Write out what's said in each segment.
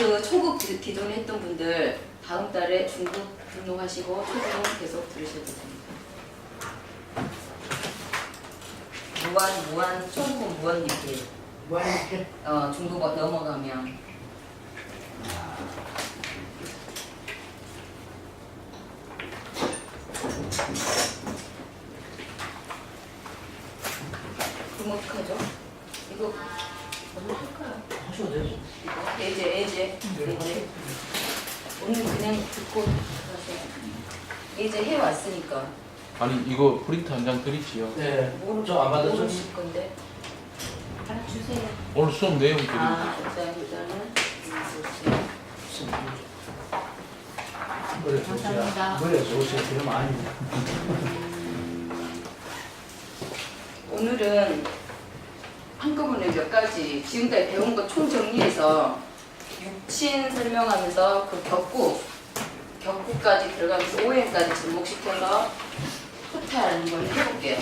그 초급 기- 기존에 했던 분들 다음 달에 중급 등록하시고 초급은 계속 들으셔도 됩니다. 무한 무한 초급 무한 리필. 뭐 이렇게 어 중급 넘어가면 그럼 어떡하죠? 이거 어떻게 할까요? 하셔도 되죠. 이거 예제 예제 예제 오늘 가세요. 예제 해 왔으니까 아니 이거 프린트 한 장 드리지요. 네. 저안 받았죠? 모르실 건데 하나 주세요. 오늘 수업 내용 드리. 아 일단 일단은 보세요. 그래 감사합니다. 그래 좋으시야. 그럼 아닙니다. 오늘은 한꺼번에 몇 가지 지금까지 배운 거 총 정리해서 육친 설명하면서 그 격구 격구까지 들어가면서 오행까지 접목시켜서 후퇴하는 걸 해볼게요.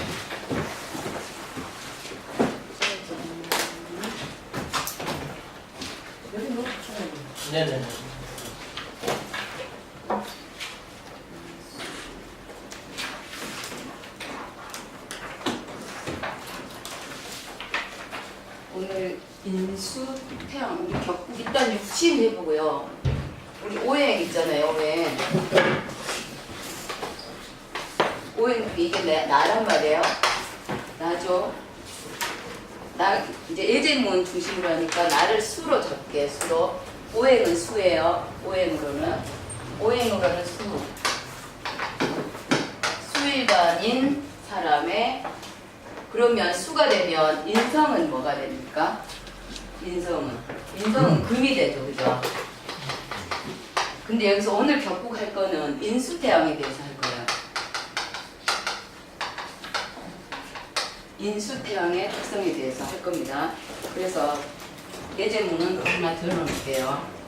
여기 뭐 네네. 오늘 인수 태양 우리 격구 일단 육친 해보고요. 우리 오행 있잖아요 오행. 오행 이게 내, 나란 말이에요. 나죠. 나 이제 예제문 중심으로 하니까 나를 수로 적게 수로 오행은 수예요. 오행으로는 오행으로는 수. 수일반인 사람의 그러면 수가 되면 인성은 뭐가 됩니까? 인성은 인성은 금이 되죠, 그죠? 근데 여기서 오늘 격국할 거는 인수태양에 대해서 할 거예요. 인수태양의 특성에 대해서 할 겁니다. 그래서 예제문은 하나 들어놓을게요.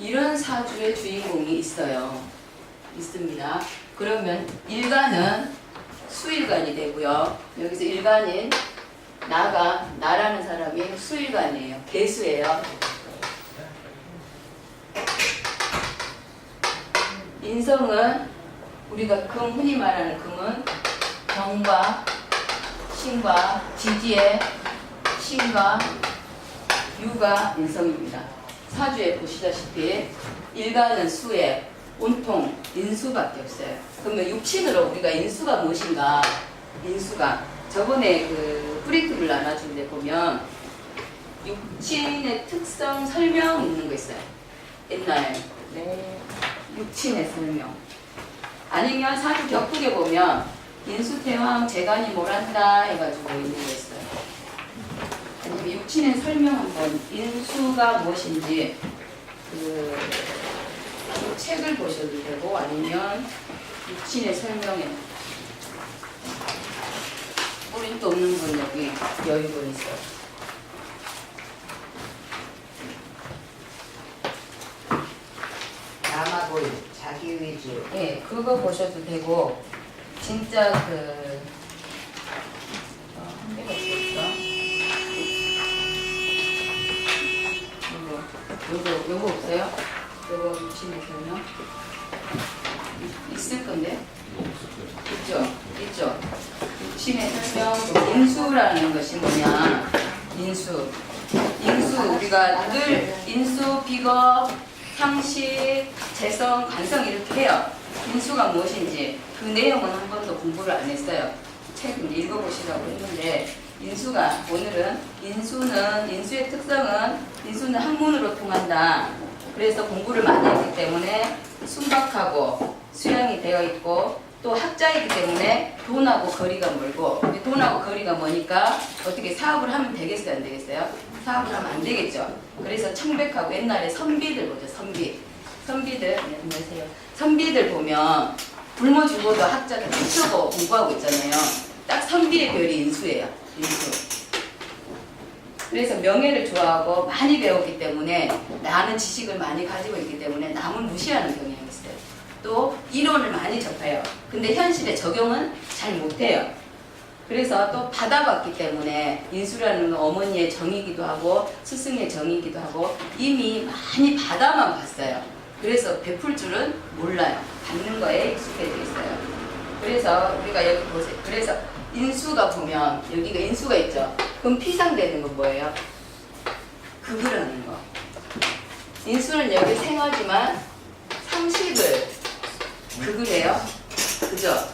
이런 사주의 주인공이 있어요. 있습니다. 그러면 일간은 수일간이 되고요. 여기서 일간인 나가 나라는 사람이 수일간이에요. 개수예요. 인성은 우리가 금 흔히 말하는 금은 병과 신과 지지의 신과 유가 인성입니다. 사주에 보시다시피 일간은 수에 온통 인수밖에 없어요. 그러면 육친으로 우리가 인수가 무엇인가? 인수가 저번에 그 프린트를 나눠준 데 보면 육친의 특성 설명 있는 거 있어요. 옛날 네 육친의 설명. 아니면 사주 격국에 보면 인수태왕 재간이 뭘한다 해가지고 있는 거 있어요. 아니면 육친의 설명 한번 인수가 무엇인지 그, 그 책을 보셔도 되고 아니면 육친의 설명에 뿌린도 없는 분 여기 여유분 있어요. 남아보이 자기 위주 예, 그거 보셔도 되고 진짜 그 어, 한 개가. 요거 요거 요거 없어요? 요거 있- 있을 건데? 있죠? 있죠? 육친의 설명 인수라는 것이 뭐냐? 인수. 인수 우리가 늘 인수 비거 상식 재성 관성 이렇게 해요. 인수가 무엇인지. 그 내용은 한 번도 공부를 안 했어요. 책 읽어보시라고 했는데 인수가 오늘은 인수는 인수의 특성은 인수는 학문으로 통한다. 그래서 공부를 많이 했기 때문에 순박하고 수양이 되어 있고 또 학자이기 때문에 돈하고 거리가 멀고 돈하고 거리가 머니까 어떻게 사업을 하면 되겠어요 안 되겠어요? 사업을 하면 안 되겠죠. 그래서 청백하고 옛날에 선비들 보죠 선비 선비들 네, 안녕하세요. 선비들 보면 굶어 죽어도 학자들 붙여고 공부하고 있잖아요. 딱 선비의 별이 인수예요. 그래서 명예를 좋아하고 많이 배웠기 때문에 나는 지식을 많이 가지고 있기 때문에 남을 무시하는 경향이 있어요. 또 이론을 많이 접해요. 근데 현실에 적용은 잘 못해요. 그래서 또 받아봤기 때문에 인수라는 건 어머니의 정이기도 하고 스승의 정이기도 하고 이미 많이 받아만 봤어요. 그래서 베풀 줄은 몰라요. 받는 거에 익숙해져 있어요. 그래서 우리가 여기 보세요. 그래서 인수가 보면 여기가 인수가 있죠. 그럼 피상되는 건 뭐예요? 극이라는 거. 인수는 여기 생어지만 상식을 극을 해요. 그죠?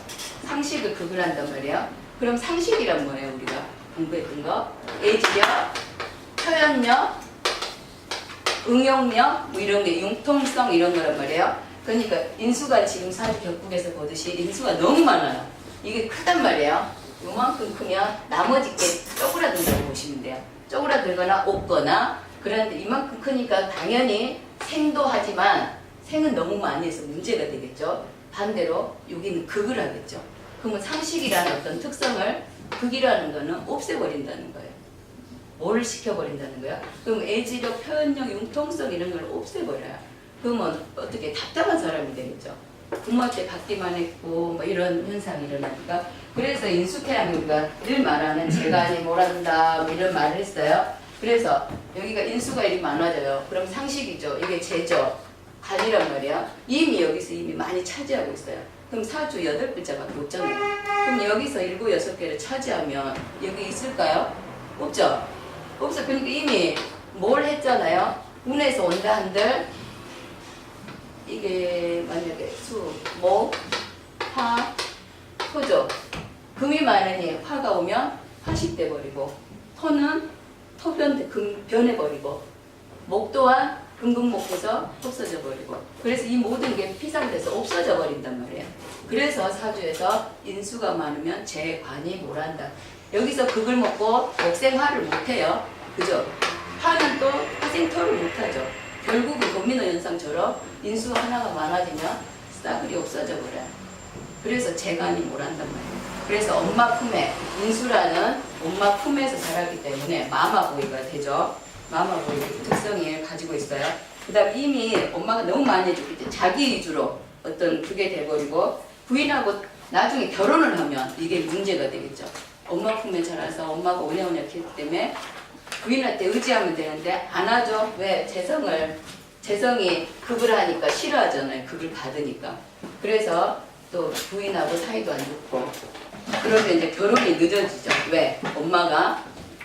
상식을 극을 한단 말이에요. 그럼 상식이란 뭐예요, 우리가 공부했던 거? 예지력, 표현력, 응용력, 뭐 이런 게 융통성 이런 거란 말이에요. 그러니까 인수가 지금 사주 격국에서 보듯이 인수가 너무 많아요. 이게 크단 말이에요. 요만큼 크면 나머지 게 쪼그라든다고 보시면 돼요. 쪼그라들거나 없거나 그런데 이만큼 크니까 당연히 생도 하지만 생은 너무 많이 해서 문제가 되겠죠. 반대로 여기는 극을 하겠죠. 그러면 상식이라는 어떤 특성을 극이라는 거는 없애버린다는 거예요. 뭘 시켜버린다는 거야? 그럼 애지력, 표현력, 융통성 이런 걸 없애버려요. 그러면 어떻게 답답한 사람이 되겠죠. 부모한테 받기만 했고 뭐 이런 현상이 일어나니까 그래서 인수태양이 우리가 늘 말하는 재간이 뭐란다 뭐 이런 말을 했어요. 그래서 여기가 인수가 일이 많아져요. 그럼 상식이죠. 이게 재죠. 간이란 말이야. 이미 여기서 이미 많이 차지하고 있어요. 그럼 사주 여덟 글자밖에 없잖아요. 그럼 여기서 일곱 여섯 개를 차지하면 여기 있을까요? 없죠. 없어. 그러니까 이미 뭘 했잖아요. 운에서 온다 한들 이게 만약에 수, 목, 화, 토죠. 금이 많으니 화가 오면 화식돼 버리고 토는 토변 금 변해버리고 목 또한 금금목해서 없어져 버리고 그래서 이 모든 게 피상돼서 없어져 버린단 말이에요. 그래서 사주에서 인수가 많으면 재관이 몰한다. 여기서 극을 먹고 목생화를 못해요. 그죠? 화는 또 화생토를 못하죠. 결국은 도미노 현상처럼 인수 하나가 많아지면 싸그리 없어져 버려요. 그래서 재간이 몰한단 말이에요. 그래서 엄마 품에 인수라는 엄마 품에서 자라기 때문에 마마보이가 되죠. 마마보이 특성을 가지고 있어요. 그다음 이미 엄마가 너무 많이 해주기 때문에 자기 위주로 어떤 그게 돼버리고 부인하고 나중에 결혼을 하면 이게 문제가 되겠죠. 엄마 품에 자라서 엄마가 오냐오냐 했기 때문에 부인한테 의지하면 되는데 안 하죠. 왜? 재성을 재성이 극을 하니까 싫어하잖아요. 극을 받으니까. 그래서 또 부인하고 사이도 안 좋고 그러면 이제 결혼이 늦어지죠. 왜? 엄마가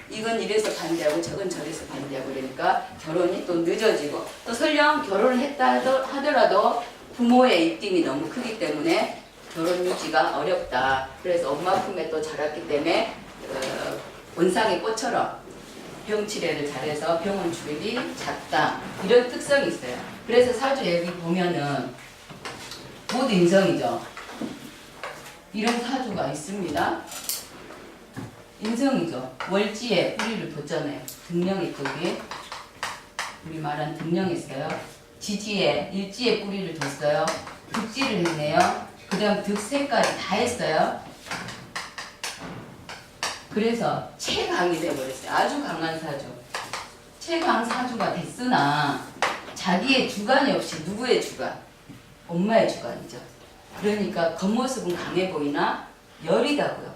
이건 이래서 반대하고 저건 저래서 반대하고 그러니까 결혼이 또 늦어지고 또 설령 결혼을 했다 하더- 하더라도 부모의 입김이 너무 크기 때문에 결혼 유지가 어렵다. 그래서 엄마 품에 또 자랐기 때문에 어, 원상의 꽃처럼 병치레를 잘해서 병원 주입이 작다. 이런 특성이 있어요. 그래서 사주 여기 보면은 모두 인성이죠. 이런 사주가 있습니다. 인성이죠. 월지에 뿌리를 뒀잖아요. 등령이 쪽에 우리 말한 등령이 있어요. 지지에 일지에 뿌리를 뒀어요. 득지를 했네요. 그 다음 득세까지 다 했어요. 그래서 최강이 돼버렸어요. 아주 강한 사주. 최강 사주가 됐으나 자기의 주관이 없이 누구의 주관? 엄마의 주관이죠. 그러니까 겉모습은 강해 보이나 여리다고요.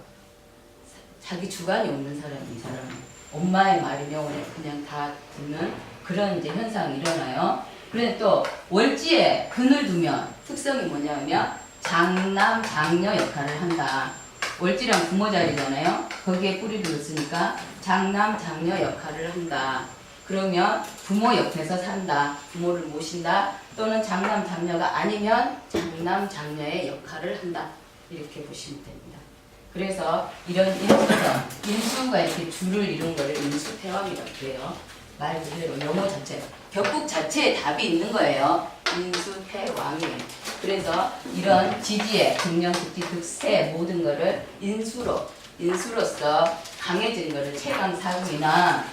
자기 주관이 없는 사람이 이 사람은 엄마의 말이면 그냥 다 듣는 그런 이제 현상이 일어나요. 그런데 또 월지에 근을 두면 특성이 뭐냐면 장남 장녀 역할을 한다. 월지랑 부모 자리잖아요. 거기에 뿌리를 넣으니까 장남 장녀 역할을 한다. 그러면 부모 옆에서 산다. 부모를 모신다. 또는 장남 장녀가 아니면 장남 장녀의 역할을 한다. 이렇게 보시면 됩니다. 그래서 이런 인수성, 인수가 이렇게 줄을 이룬 거를 인수태왕이라고 해요. 말 그대로 용어 자체, 격국 자체에 답이 있는 거예요. 인수태왕이에요. 그래서 이런 지지에 금령, 득지, 득세 모든 거를 인수로, 인수로서 강해진 거를 최강 사주이나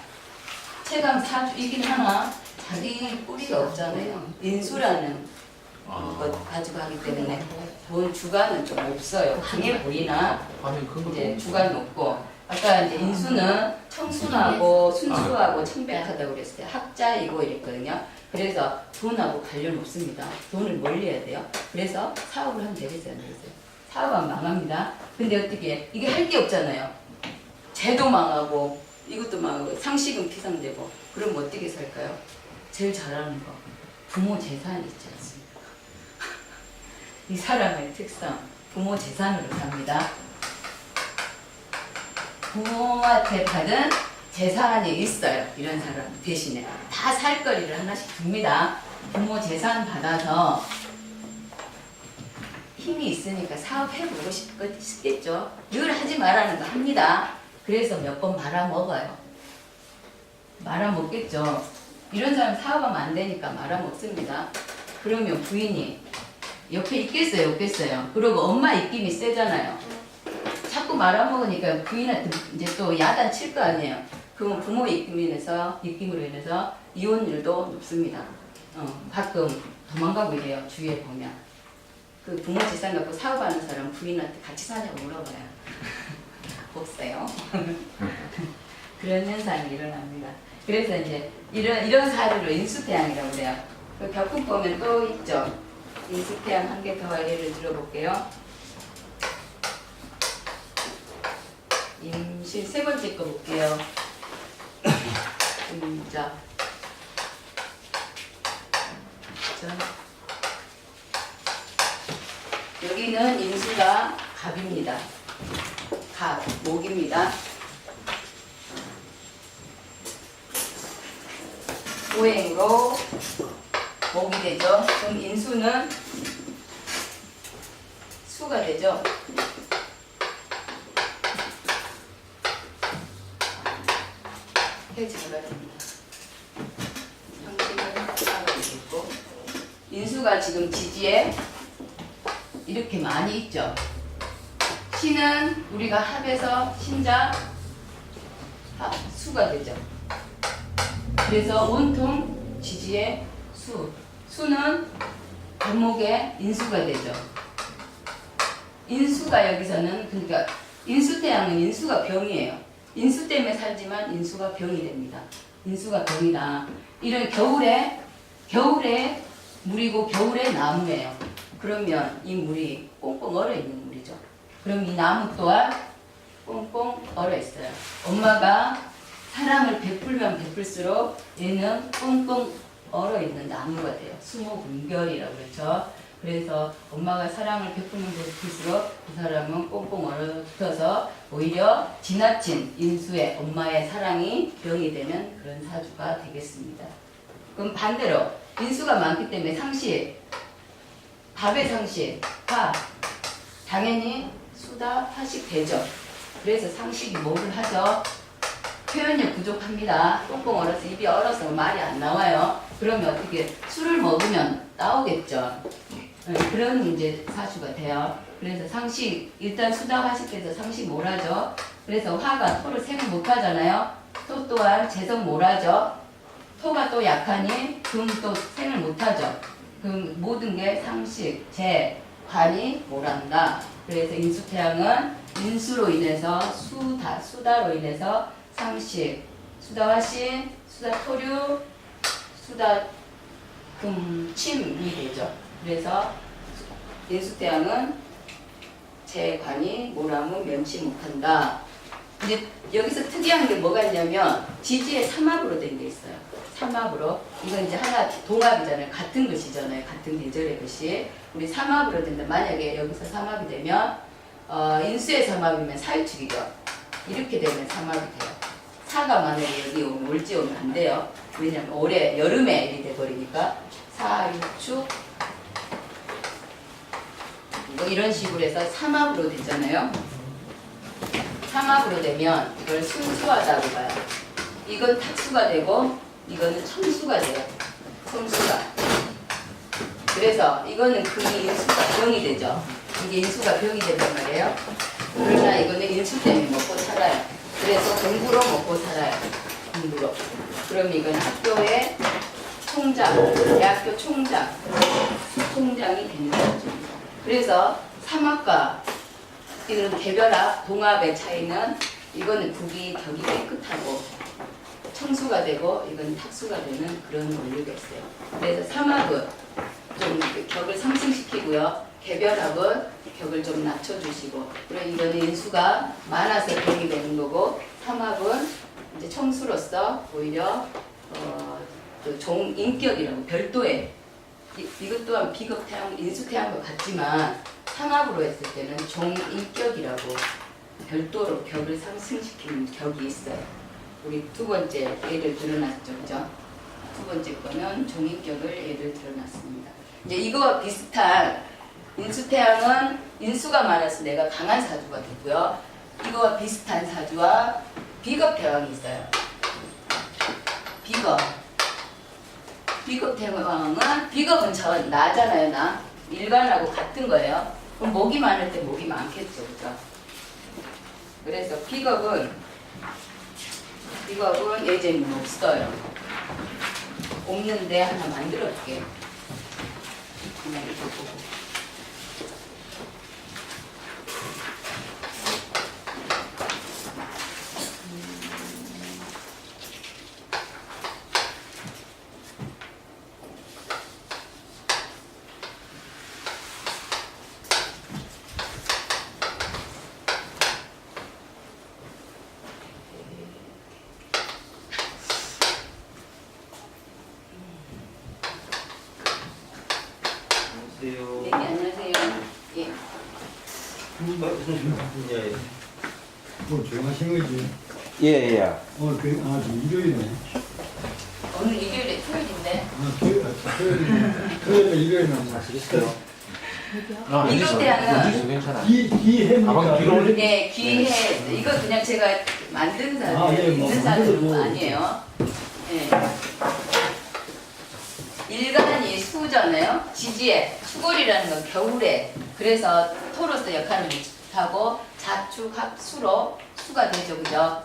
최강 사주이긴 하나 자기 뿌리가 없잖아요. 인수라는 것 가지고 하기 때문에 본 주관은 좀 없어요. 강해 보이나 큰 이제 거. 주관이 없고 아까 이제 인수는 청순하고 순수하고 청백하다고 그랬을 때 학자이고 이랬거든요. 그래서 돈하고 관련 없습니다. 돈을 멀리 해야 돼요. 그래서 사업을 하면 되겠어요, 안 되겠어요? 사업은 망합니다. 근데 어떻게 이게 할 게 없잖아요. 제도 망하고 이것도 망하고 상식은 피상되고 그럼 어떻게 살까요? 제일 잘하는 거 부모 재산이 있지 않습니까? 이 사람의 특성 부모 재산으로 삽니다. 부모한테 받은 재산이 있어요. 이런 사람 대신에 다 살거리를 하나씩 줍니다. 부모 재산 받아서 힘이 있으니까 사업해보고 싶- 싶겠죠. 늘 하지 말라는 거 합니다. 그래서 몇 번 말아먹어요. 말아먹겠죠. 이런 사람 사업하면 안 되니까 말아먹습니다. 그러면 부인이 옆에 있겠어요, 없겠어요? 그리고 엄마 입김이 세잖아요. 자꾸 말아먹으니까 부인한테 이제 또 야단 칠 거 아니에요. 그러면 부모 입김으로 인해서, 입김으로 인해서 이혼율도 높습니다. 어, 가끔 도망가고 이래요, 주위에 보면. 그 부모 재산 갖고 사업하는 사람 부인한테 같이 사냐고 물어봐요. 없어요. 그런 현상이 일어납니다. 그래서 이제 이런 이런 사례로 인수태양이라고 그래요. 그 벽국 보면 또 있죠. 인수태양 한 개 더 예를 들어볼게요. 임신 세 번째 거 볼게요. 임자. 자. 여기는 인수가 갑입니다. 갑, 목입니다. 오행으로 목이 되죠. 그럼 인수는 수가 되죠. 해 잡아야 됩니다. 상식은 잡아야겠고 인수가 지금 지지에 이렇게 많이 있죠. 신은 우리가 합해서 신자 합 수가 되죠. 그래서 온통 지지의 수. 수는 대목의 인수가 되죠. 인수가 여기서는 그러니까 인수태양은 인수가 병이에요. 인수 때문에 살지만 인수가 병이 됩니다. 인수가 병이다. 이런 겨울에 겨울에 물이고 겨울에 나무예요. 그러면 이 물이 꽁꽁 얼어 있는 물이죠. 그럼 이 나무 또한 꽁꽁 얼어 있어요. 엄마가 사랑을 베풀면 베풀수록 얘는 꽁꽁 얼어 있는 나무가 돼요. 수목은결이라고 그렇죠. 그래서 엄마가 사랑을 베푸면 베풀수록 그 사람은 꽁꽁 얼어붙어서 오히려 지나친 인수의 엄마의 사랑이 병이 되는 그런 사주가 되겠습니다. 그럼 반대로 인수가 많기 때문에 상실, 밥의 상실, 화 당연히 수다 화식 되죠. 그래서 상식이 뭐를 하죠? 표현력 부족합니다. 꽁꽁 얼어서 입이 얼어서 말이 안 나와요. 그러면 어떻게 술을 먹으면 나오겠죠. 네, 그런 이제 사주가 돼요. 그래서 상식 일단 수다 화식해서 상식 몰아죠. 그래서 화가 토를 생을 못하잖아요. 토 또한 재성 몰아죠. 토가 또 약하니 금 또 생을 못하죠. 그럼 모든 게 상식, 재, 관이 몰한다. 그래서 인수태양은 인수로 인해서 수다, 수다로 인해서 상식, 수다화신, 수다토류, 수다 금침이 되죠. 그래서 인수태양은 재관이 모람은 면치 못한다. 이제 여기서 특이한 게 뭐가 있냐면 지지에 삼합으로 된 게 있어요. 삼합으로 이건 이제 하나 동합이잖아요. 같은 글씨잖아요. 같은 계절의 글씨. 우리 삼합으로 된다. 만약에 여기서 삼합이 되면 어, 인수의 삼합이면 사유축이죠. 이렇게 되면 삼합이 돼요. 사가 만약에 여기 오면 올지 오면 안 돼요. 왜냐면 올해 여름에 일이 돼 버리니까 사유축 뭐 이런 식으로 해서 삼합으로 되잖아요. 삼합으로 되면 이걸 순수하다고 봐요. 이건 탁수가 되고 이거는 청수가 돼요. 청수가. 그래서 이거는 금이 인수가 병이 되죠. 이게 인수가 병이 된단 말이에요. 그러나 이거는 인수 때문에 먹고 살아요. 그래서 공부로 먹고 살아요. 공부로. 그럼 이건 학교의 총장, 대학교 총장, 총장이 되는 거죠. 그래서 삼합과 이런 개별합, 동합의 차이는 이거는 국이 격이 깨끗하고 청수가 되고 이건 탁수가 되는 그런 원리가 있어요. 그래서 삼합은 좀 격을 상승시키고요. 개별합은 격을 좀 낮춰주시고 그리고 이거는 인수가 많아서 격이 되는 거고 삼합은 이제 청수로서 오히려 어, 그 종인격이라고 별도의 이, 이것 또한 비극 태양, 인수태양과 같지만 상합으로 했을 때는 종인격이라고 별도로 격을 상승시키는 격이 있어요. 우리 두 번째 예를 들어놨죠, 그죠? 두 번째 거는 종인격을 예를 들어놨습니다. 이제 이거와 비슷한 인수태양은 인수가 많아서 내가 강한 사주가 되고요. 이거와 비슷한 사주와 비겁 태양이 있어요. 비겁. 비겁태양은 비겁은 저 나잖아요, 나. 일반하고 같은 거예요. 그럼 목이 많을 때 목이 많겠죠, 그죠? 그래서 비겁은 비겁은 예제는 없어요. 없는데 하나 만들어 볼게요. 그냥 이거 보고. 네, 안녕하세요. 안녕하세요. 예. 예. 뭐 조용하신 거지. 예, 예. 오늘 그, 아, 지금 일요일이네. 오늘 일요일에 토요일인데 아, 토요일, 아, 토요일이네. 토요일에 일요일은 아시겠어요? 아, 이거. 때는- 앉으세요. 괜찮아요. 기, 기해입니까? 뒤로 올리- 네, 기회 이거 그냥 제가 만든 사람 아, 예, 뭐 있는 사람은 만들어도- 아니에요. 예. 일간이 수잖아요. 지지에 수골이라는 건 겨울에 그래서 토로서 역할을 못하고 자축 합수로 수가 되죠, 그죠?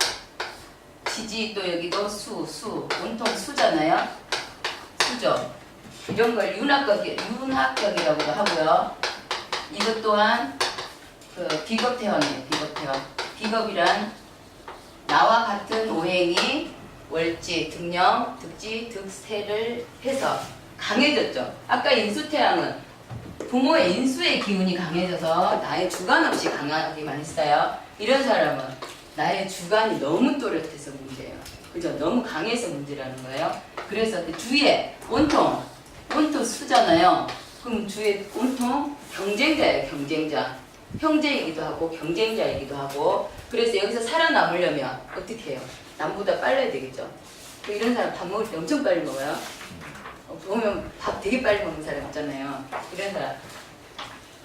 지지 또 여기도 수, 수 온통 수잖아요. 수죠. 이런 걸 윤학격 윤학격이라고도 하고요. 이것 또한 그 비겁태형이에요. 비겁태형. 비겁이란 나와 같은 오행이 월지, 등령, 득지, 득세를 해서 강해졌죠. 아까 인수태양은 부모의 인수의 기운이 강해져서 나의 주관 없이 강하기만 했어요. 이런 사람은 나의 주관이 너무 또렷해서 문제예요. 그죠? 너무 강해서 문제라는 거예요. 그래서 그 주위에 온통, 온통 수잖아요. 그럼 주위에 온통 경쟁자예요, 경쟁자. 형제이기도 하고 경쟁자이기도 하고 그래서 여기서 살아남으려면 어떻게 해요? 남보다 빨라야 되겠죠. 그 이런 사람 밥 먹을 때 엄청 빨리 먹어요. 어, 보면 밥 되게 빨리 먹는 사람 있잖아요. 이런 사람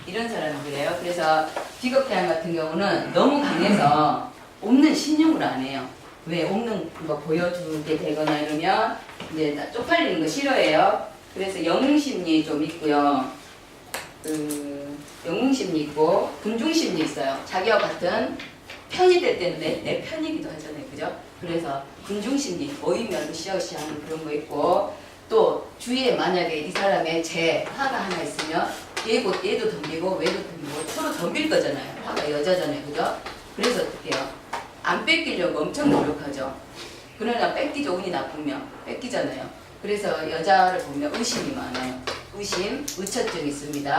이런 사람은 그래요. 그래서 비겁태양 같은 경우는 너무 강해서 없는 신용을 안 해요. 왜 없는 거 보여주게 되거나 이러면 이제 나 쪽팔리는 거 싫어해요. 그래서 영웅심리 좀 있고요. 그 영웅심리 있고 군중심리 있어요. 자기와 같은 편이 될 때는 내, 내 편이기도 하잖아요. 그죠? 그래서 군중심리 모이면 으쌰으쌰하는 그런 거 있고 또 주위에 만약에 이 사람의 제 화가 하나 있으면 얘고, 얘도 덤비고 얘도 덤비고 서로 덤빌 거잖아요. 화가 여자잖아요. 그죠? 그래서 어떻게 해요? 안 뺏기려고 엄청 노력하죠. 그러나 뺏기죠. 운이 나쁘면 뺏기잖아요. 그래서 여자를 보면 의심이 많아요. 의심, 의처증 있습니다.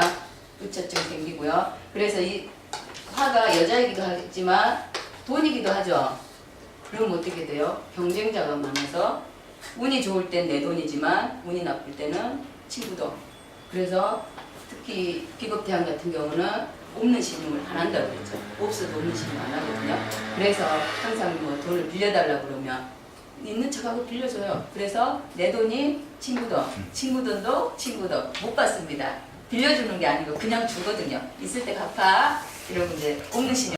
의처증 생기고요. 그래서 이 화가 여자이기도 하겠지만 돈이기도 하죠. 그럼 어떻게 돼요? 경쟁자가 많아서 운이 좋을 땐 내 돈이지만 운이 나쁠 때는 친구도. 그래서 특히 비겁대항 같은 경우는 없는 신용을 안 한다고 그랬죠. 없어도 없는 신용 안 하거든요. 그래서 항상 뭐 돈을 빌려달라고 그러면 있는 척하고 빌려줘요. 그래서 내 돈이 친구 돈, 친구 돈도 친구 돈 못 받습니다. 빌려주는 게 아니고 그냥 주거든요. 있을 때 갚아. 이러고 이제 없는 신용.